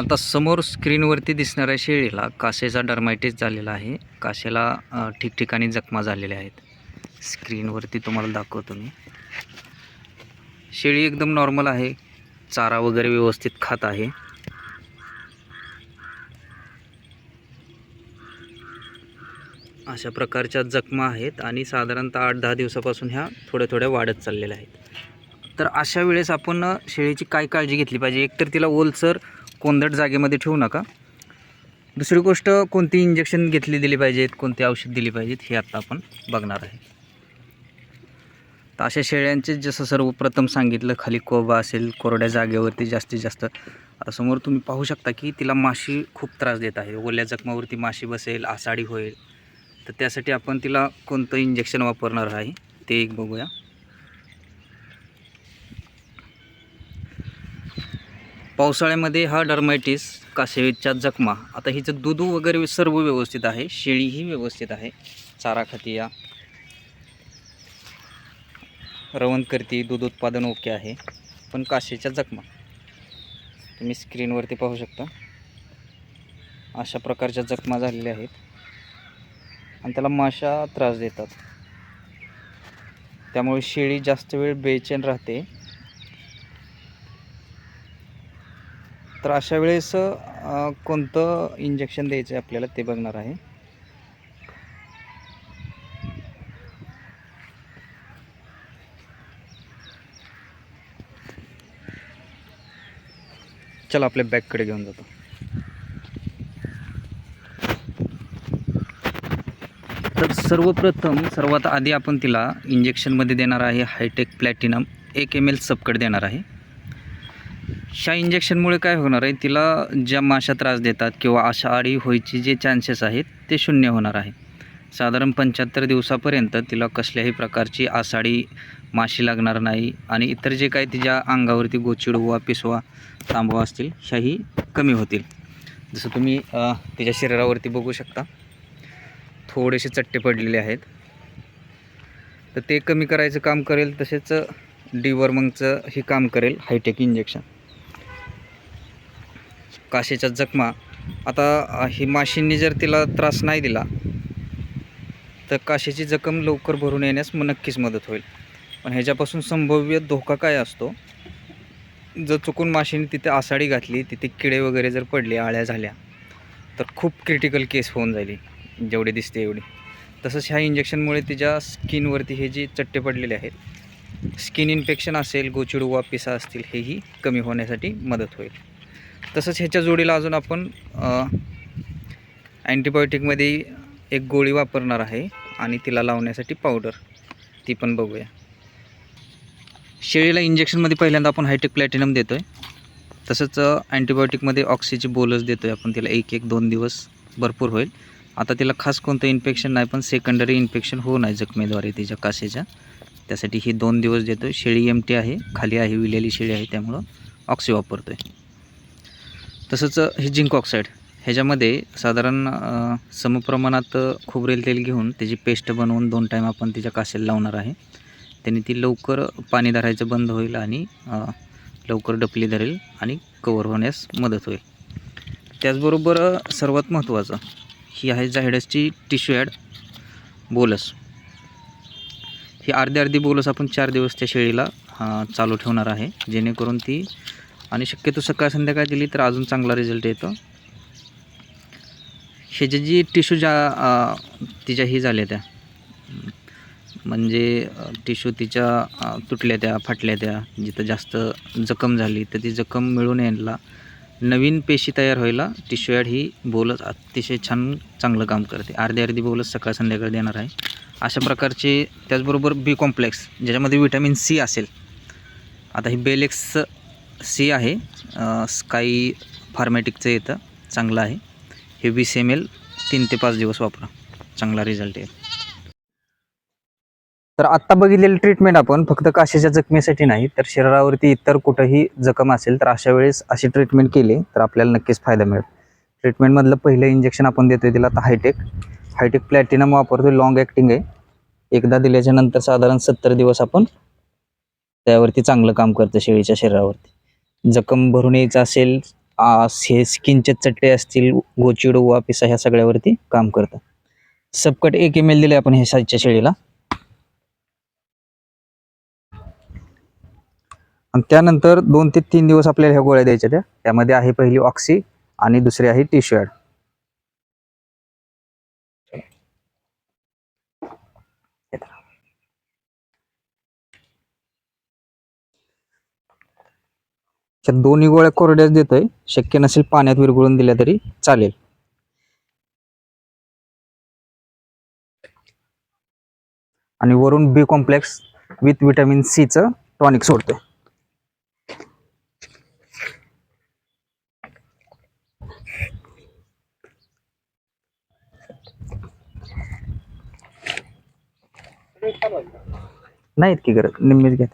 आता समोर स्क्रीनवरती दिसणाऱ्या शेळीला कासेचा डर्मायटिस झालेला आहे. कासेला ठिकठिकाणी जखमा झालेल्या आहेत. स्क्रीनवरती तुम्हाला दाखवतो मी. शेळी एकदम नॉर्मल आहे. चारा वगैरे व्यवस्थित खात आहे. अशा प्रकारच्या जखमा आहेत आणि साधारणतः आठ दहा दिवसापासून ह्या थोड्या थोड्या वाढत चाललेल्या आहेत. तर अशा वेळेस आपण शेळीची काय काळजी घेतली पाहिजे? एकतर तिला ओलसर कोंदट जागेमध्ये ठेवू नका. दुसरी गोष्ट कोणती इंजेक्शन घेतली दिली पाहिजेत कोणती औषध दिली पाहिजेत हे आत्ता आपण बघणार आहे. तर अशा शेळ्यांचे जसं सर्वप्रथम सांगितलं खाली कोबा असेल कोरड्या जागेवरती जास्तीत जास्त आता समोर तुम्ही पाहू शकता की तिला माशी खूप त्रास देत आहे. ओल्या जखमावरती माशी बसेल आसाडी होईल. तर त्यासाठी आपण तिला कोणतं इंजेक्शन वापरणार आहे ते एक बघूया. पावसाळ्यामध्ये हा डर्मायटिस कासेच्या जखमा. आता हिचं दूध वगैरे सर्व व्यवस्थित आहे. शेळीही व्यवस्थित आहे. चारा खतिया. रवंत करती दूध उत्पादन ओके आहे. पण कासेच्या जखमा. तुम्ही स्क्रीनवरती पाहू शकता. अशा प्रकारच्या जखमा झालेल्या आहेत. आणि त्याला माशा त्रास देतात. त्यामुळे शेळी जास्त वेळ बेचैन राहते. तर अशा वेळेस कोणतं इंजेक्शन द्यायचं आहे आपल्याला ते बघणार आहे. चला आपल्या बॅगकडे घेऊन जातो. तर सर्वप्रथम सर्वात आधी आपण तिला इंजेक्शनमध्ये देणार आहे हायटेक प्लॅटिनम एक एम एल सबकट देणार आहे. ह्या इंजेक्शनमुळे काय होणार आहे? तिला ज्या माशा त्रास देतात किंवा आषाढी व्हायची जे चान्सेस आहेत ते शून्य होणार आहे. साधारण पंच्याहत्तर दिवसापर्यंत तिला कसल्याही प्रकारची आसाडी माशी लागणार नाही आणि इतर जे काही तिच्या अंगावरती गोचिडवा पिसवा तांबवा असतील ह्याही कमी होतील. जसं तुम्ही तिच्या शरीरावरती बघू शकता थोडेसे चट्टे पडलेले आहेत. तर ते कमी करायचं काम करेल तसेच डिवर्मंगचं हे काम करेल हायटेक इंजेक्शन काशीच्या जखमा. आता ही माशींनी जर तिला त्रास नाही दिला तर काशीची जखम लवकर भरून येण्यास मग नक्कीच मदत होईल. पण ह्याच्यापासून संभाव्य धोका काय असतो? जर चुकून माशीने तिथे आसाडी घातली तिथे किडे वगैरे जर पडले आळ्या झाल्या तर खूप क्रिटिकल केस होऊन जाईल जेवढे दिसते एवढी. तसंच ह्या इंजेक्शनमुळे तिच्या स्किनवरती हे जे चट्टे पडलेले आहेत स्किन इन्फेक्शन असेल गोचिडुवा पिसा असतील हेही कमी होण्यासाठी मदत होईल. तसंच ह्याच्या जोडीला अजून आपण अँटीबायोटिकमध्ये एक गोळी वापरणार आहे आणि तिला लावण्यासाठी पावडर. ती पण बघूया. शेळीला इंजेक्शनमध्ये पहिल्यांदा आपण हायटेक प्लॅटिनम देतो आहे तसंच अँटीबायोटिकमध्ये ऑक्सीची बोलस देतो आहे आपण तिला. एक एक दोन दिवस भरपूर होईल. आता तिला खास कोणतं इन्फेक्शन नाही पण सेकंडरी इन्फेक्शन होऊ नये जखमेद्वारे तिच्या कासेच्या. त्यासाठी ही दोन दिवस देतो आहे शेळी एम टी आहे खाली आहे विलेली शेळी आहे त्यामुळं ऑक्सी वापरतो आहे तसंच हे जिंक ऑक्साईड ह्याच्यामध्ये साधारण समप्रमाणात खोबरेल तेल घेऊन त्याची पेस्ट बनवून दोन टाईम आपण तिच्या कासेला लावणार आहे. त्याने ती लवकर पाणी धरायचं बंद होईल आणि लवकर डपली धरेल आणि कवर होण्यास मदत होईल. त्याचबरोबर सर्वात महत्त्वाचं ही आहे झायडसची टिश्यू ॲड बोलस ही अर्धी अर्धी बोलस आपण चार दिवस त्या शेळीला चालू ठेवणार आहे. जेणेकरून ती आणि शक्यतो सकाळ संध्याकाळ दिली तर अजून चांगला रिझल्ट येतो. ह्याच्या जी टिश्यू ज्या तिच्या ही झाल्या त्या. म्हणजे टिश्यू तिच्या तुटल्या त्या फाटल्या त्या जिथं जास्त जखम झाली तर ती जखम मिळून यायला नवीन पेशी तयार व्हायला टिश्यू ॲड ही बोलत अतिशय छान चांगलं काम करते. अर्धी अर्धी बोलत सकाळ संध्याकाळ देणार आहे. अशा प्रकारचे त्याचबरोबर बी कॉम्प्लेक्स ज्याच्यामध्ये विटॅमिन सी असेल. आता ही बेलेक्स सी आहे. स्काई फार्मॅटिकचं येतं. चांगलं आहे. हे वीस एम एल तीन ते पाच दिवस वापरा. चांगला रिझल्ट येईल. तर आत्ता बघितलेली ट्रीटमेंट आपण फक्त काशेच्या जखमेसाठी नाही तर शरीरावरती इतर कुठंही जखम असेल तर अशा वेळेस अशी ट्रीटमेंट केली तर आपल्याला नक्कीच फायदा मिळेल. ट्रीटमेंटमधलं पहिलं इंजेक्शन आपण देतोय तिला आता हायटेक हायटेक प्लॅटिनम वापरतोय लॉंग ॲक्टिंग आहे. एकदा दिल्याच्या नंतर साधारण सत्तर दिवस आपण त्यावरती चांगलं काम करतं शेळीच्या शरीरावरती. जखम भरून यायचं असेल हे स्किनचे चट्टे असतील गोचिड वापिसा ह्या सगळ्यावरती काम करतं. सबकट एक एम एल दिले आपण ह्या साईजच्या शेळीला. आणि त्यानंतर दोन ते तीन दिवस आपल्याला ह्या गोळ्या द्यायच्या त्या. त्यामध्ये आहे पहिली ऑक्सी आणि दुसरी आहे टिश्यू ॲड ह्या दोन्ही गोळ्या कोरड्याच देतोय. शक्य नसेल पाण्यात विरघळून दिल्या तरी चालेल. आणि वरून बी कॉम्प्लेक्स विथ विटॅमिन सीचं टॉनिक सोडतोय. नाही इतकी गरज निम्मीच घ्या.